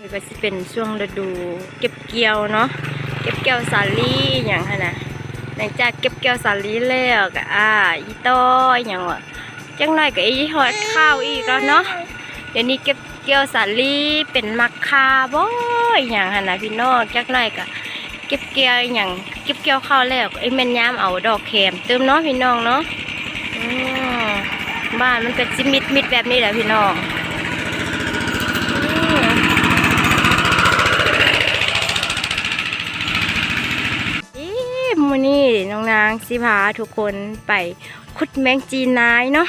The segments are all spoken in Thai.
นี่ก็จะเป็นช่วงฤดูเก็บเกี่ยวเนาะเก็บเกี่ยวสาลี่อย่างขนาดหลังจากเก็บเกี่ยวสาลี่แล้วก็อ่าอีต้อยอย่างวะจังหน่อยก็อีหอดข้าวอีกแล้วเนาะเดี๋ยวนี้เก็บเกี่ยวสาลี่เป็นมักคาบ่อยอย่างขนาดพี่น้องจักหน่อยก็เก็บเกี่ยวอย่างเก็บเกี่ยวข้าวแล้วไอ้แม่นยามเอาดอกแคมเติมเนาะพี่น้องเนาะบ้านมันเป็นจิมิดมิดแบบนี้แหละพี่น้อง สิพาทุกคนไปขุดแมงจีนายเนาะ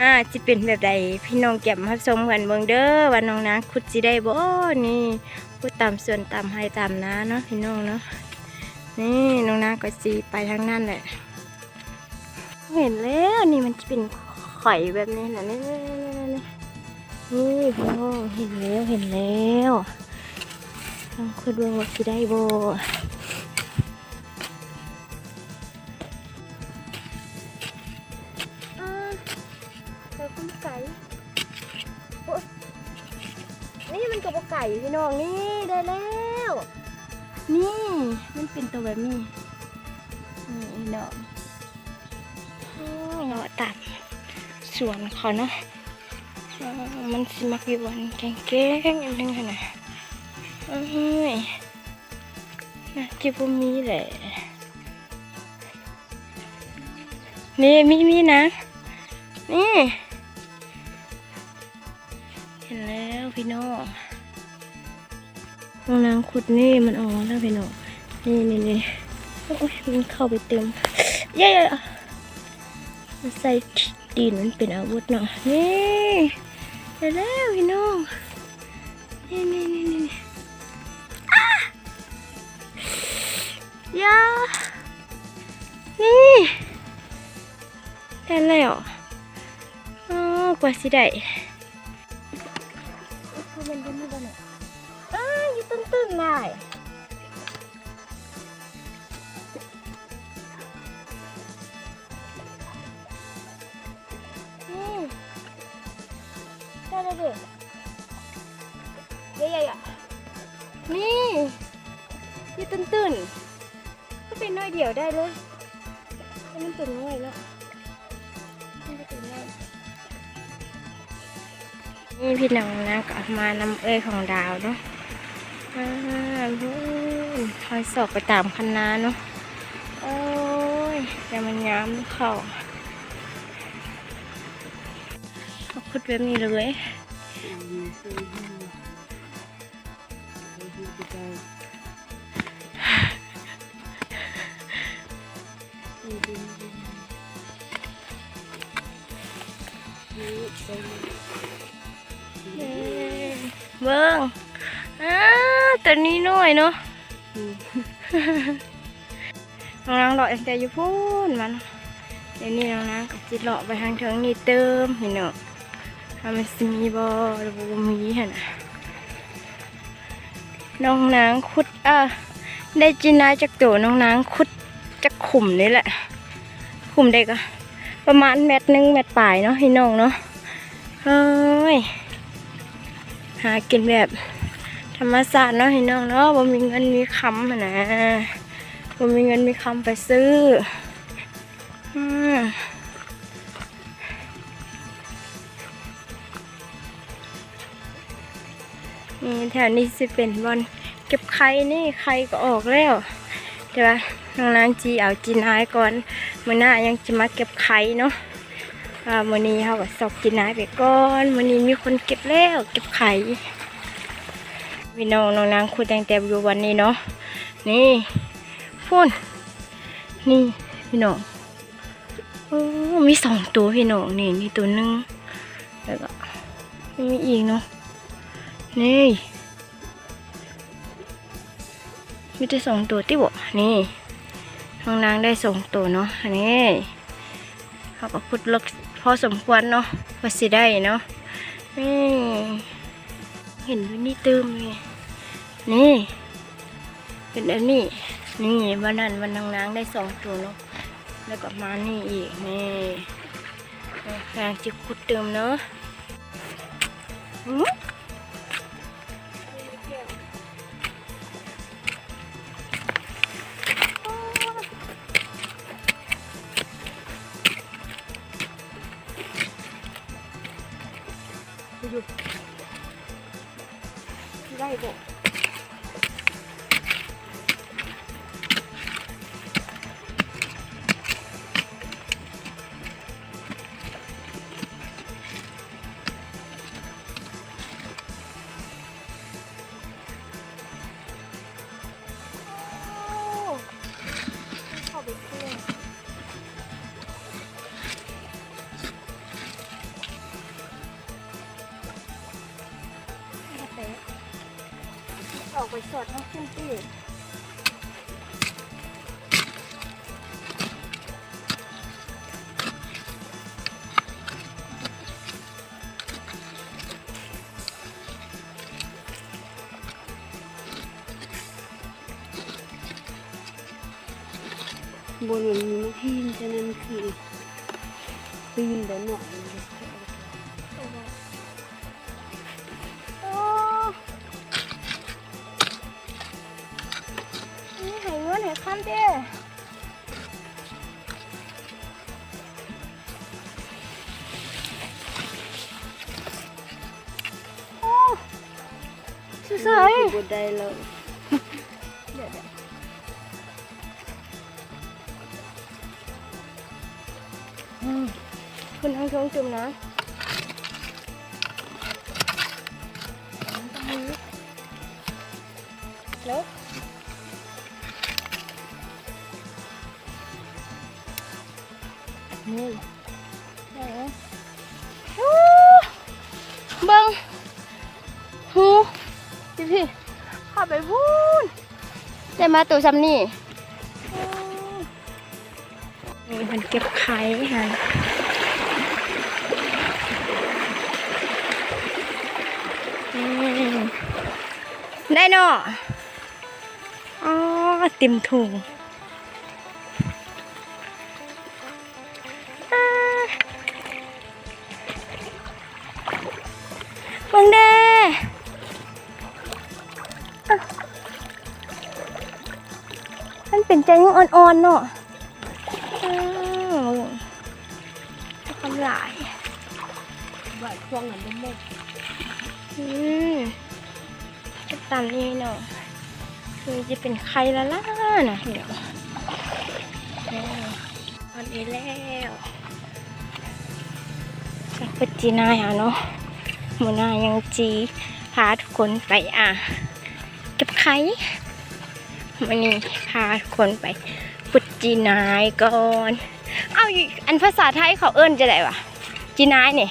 อ่าจะเป็นแบบใดพี่น้องเก็บมาชมกันเบิ่งเด้อว่าน้องนางขุดสิได้บ่นี่ขุดตามส่วนตามให้ตามนาเนาะพี่น้องเนาะนี่น้องนางก็สิไปทางนั้นแหละเห็นแล้วนี่มันจะเป็นไข่แบบนี้นะนี่นี่นี่นี่พี่น้องเห็นแล้วเห็นแล้วลองขุดเบิ่งว่าสิได้บ่ พี่น้องนี่ได้แล้ว นี่มันเป็นตัวแบบนี้นี่ดอกเราตัดสวนเขาเนาะมันสิมักอยู่วันแกงๆอันนึงนาดเอ้ยน่าจะบ่มีแหละนี่มีมีนะ นี่ เห็นแล้วพี่น้อง น้องนางขุดนี่มันออกมาแล้วพี่น้องนี่นี่นี่โอ้ยมันเข้าไปเต็ม เย้มันใส่ดินมันเป็นอาวุธเนาะนี่เห็นแล้วพี่น้องนี่นี่นี่นี่อ้ายานี่ได้แล้วอ๋อกว่าสิได้มันเป็นนี่บ้าเนี่ยอ้าอยู่ ตึ้นต้นๆได้นี่ได้เลยเด็กเยอะๆนี่ยู่ต้นต้นๆก็เป็นน้อยเดียวได้เลยให้มันตัวน้อยแล้วนี่พี่น้องนะก็มานำเอ้ยของดาวเนาะ อ่าคอยสอบไปตามคันนาเนาะโอ้ยแต่มันย้ำเขาเอาคุดแบบนี้เลยเย้เบิ้ง ตัวนี้น้อยเนาะน้องนางเลาะแต่อยู่พูนมันเดี๋ยวนี้น้องนางก็จิเลาะไปทางเทิงนี่เติมเห็นเนาะทำมันสิมีบ่หรือบ่มีหั่นน่ะน้องนางขุดอะได้จินนาจากตัวน้องนางขุดจากขุมนี่แหละ ขุมเด็กอะประมาณเม็ดหนึงเม็ดปลายเนาะพี่น้องเนาะเฮ้ยหากินแบบ ธรรมศาสตร์เนาะพี่น้องเนาะบ่มีเงินมีคำอะนะบ่มีเงินมีคำไปซื้ออืมนี่แถวนี้สิเป็นบอนเก็บไข่นี่ไข่ก็ออกแล้วเดี๋ยวน้องนางจีเอาจีนายก่อนมือหน้ายังจะมาเก็บไข่เนาะมือนี้เขาก็สอบกินน้ำไปก่อนมือนี้มีคนเก็บแล้ว เก็บไข่ พี่น้องน้องนางคุยตั้งแต่อยู่วันนี้เนาะนี่พุ่นนี่พี่น้องโอ้มีสองตัวพี่น้องนี่นี่ตัวหนึงแล้วก็มีอีกเนาะนี่มีแต่สองตัวที่บ่นี่น้องนางได้สองตัวเนาะอันนี้เขาก็ขุดลึกพอสมควรเนาะพอสิได้เนาะนี่ เห็นอยู่นี่ตืมไงนี่ เป็นอันนี้ นี่วันนั้นวันนางนางได้สองตัวเนาะแล้วก็มานี่อีกนี่แฟนจิกุดเติมเนาะอยู่ ได้บ่ ไปสดทั้งขึ้นที่บนมันมีทีมจะนั่นคือปีนเดินหน่อย เงินให้คำเด้อโอ้สวย นี่เด้เบังหูพี่พี่ข้าไปพูนได้มาตัวซ้ำนี่นี่มันเก็บไข่ค่ะได้เนาะอ๋อติมถุง มันเป็นใจยังอ่อนๆเนาะอ้าวทำหลายไหวช่วงนั้นได้หมดอืมก็ตามนี้เนาะคือจะเป็นใครละล่ะนะเดี๋ยวเอาอันนี้แล้วจากปัจจีนายอะเนาะหมูนายังจีพาทุกคนไปอะเก็บไข่ วันนี้พาทุกคนไปพุดจีนายก่อน เอาอีกอันภาษาไทยเขาเอิ้นจะไหนวะจีนายเนี่ย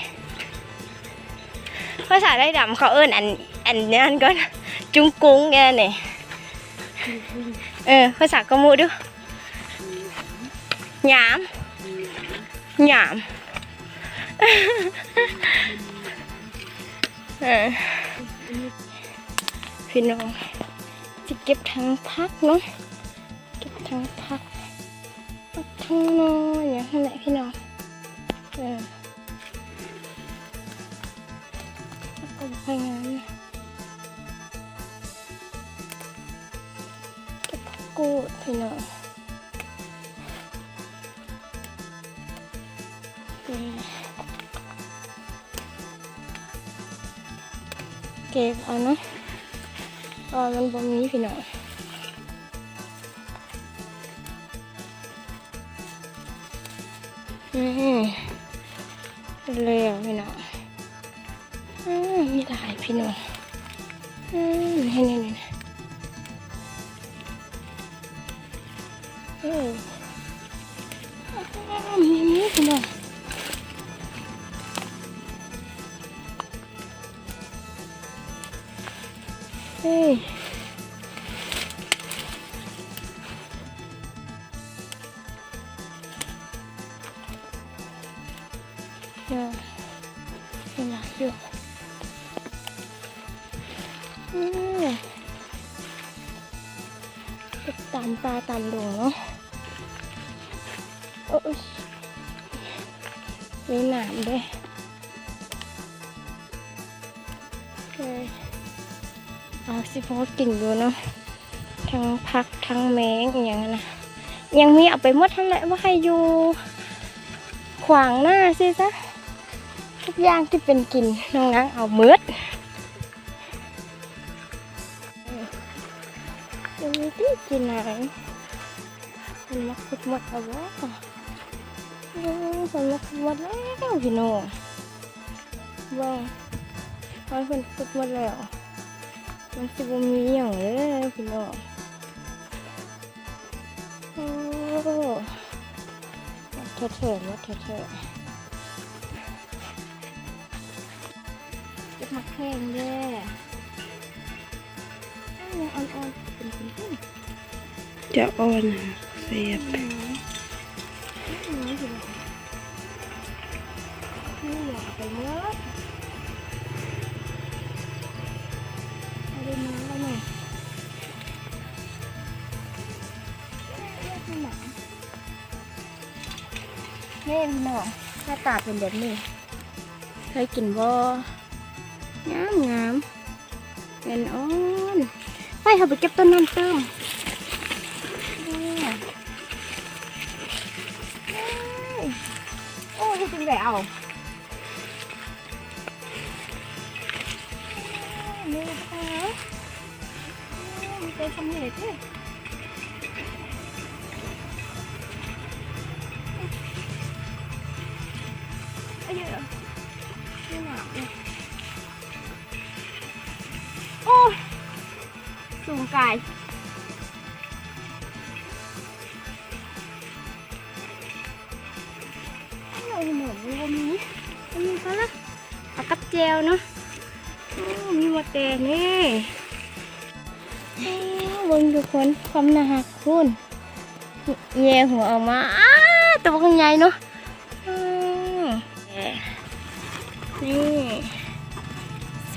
ภาษาไทยดำเขาเอิ้นอันอันนั้นก่อนจุงกุ้งแกเนี่ยเออภาษากมูดูหยามหยามเออพี่น้อง จะเก็บทั้งพักเนาะเก็บทั้งพักพักทั้งนอนอย่างนั้นแหละพี่น้องเออแล้วก็พยายามเก็บผักกูดพี่น้องนี่เก็บเอาเนาะ อ๋อมันบ่มีพี่น้องอืมเลยพี่น้องมีหลายพี่น้องอืมนี่นี่นี่ เฮ้ยเออเวลาอยู่อืมก็ตามปลาตามดงเนาะโอ้ยมีหนามด้วย สิพอกินอยู่เนาะทั้งพักทั้งแมงอย่างนั้นนะยังมีเอาไปหมดทั้งแหละว่าให้อยู่ ขวางหน้าสิซะทุกอย่างที่เป็นกินน้องนางเอาเมืดจะมีที่กินอะไรมันมักคุดหมดเอาวะเออมันมักคุดหมดแล้วพี่น้องว่างมันเป็นคุดหมดแล้ว มันจะบ่มีอย่างเลยพี่น้องโอ้หมดเถิดๆหมดเถิดๆจะมาแข่งแย่ยังอ่อนๆเป็นเป็นเป็นจะอ่อนเสียบ เป็นแบบนี้เคยกินบ่งามงามเงินอ่อนไปเขาไปเก็บต้นน้ำเติมเนี่ยโอ้ยจริงเลยเอานี่นะคะมีใจสำเร็จเลย กายเราเหมือนวันนี้วันนี้ก็ละเอากับเจลเนาะมีมดแต่นี่โอ้เบิ่งทุกคนความน่าหักคุณแย่หัวออกมาตัวข้างใหญ่เนาะอืมแย่นี่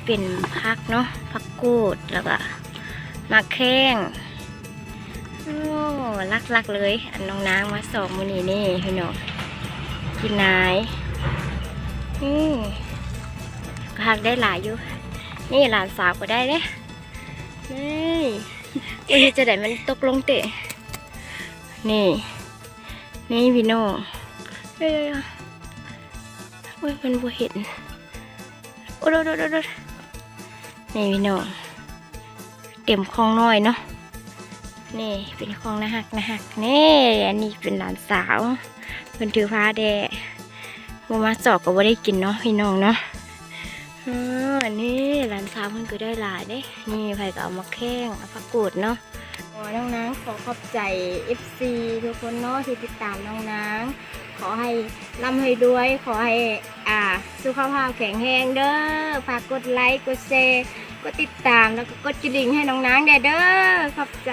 เป็นผักเนาะผักกูดแล้วก็ มะแข้งโอ้ลักๆเลย อันน้องนางมาสองมือนี้นี่พี่น้องกินนายนี่ก็หักได้หลายอยู่ นี่หลานสาวก็ได้เด้นี่อุ้ยจะได้มันตกลงเตะ นี่ นี่พี่น้องเอ้ยเว้ยมันบ่เห็นโอ้โดดโดดโดดนี่พี่น้อง เต็มคลองน้อยเนาะนี่เป็นคลองนะหักนะหักนี่อันนี้เป็นหลานสาวเพิ่นถือผ้าแดงบ่มาจอกก็บ่ได้กินเนาะพี่น้องเนาะออนี่หลานสาวเพิ่นก็ได้หลายเด้นี่ไผก็เอามาแข้งเอาผักกูดเนาะโอ้น้องนางขอขอบใจ FC ทุกคนเนาะที่ติดตามน้องนางขอให้ร่ำให้ด้วย ขอให้อ่า สุขภาพแข็งแรงเด้อฝากกดไลค์ กดแชร์ กดติดตามแล้วก็กดกระดิ่งให้น้องนางเด้อเด้อขอบใจ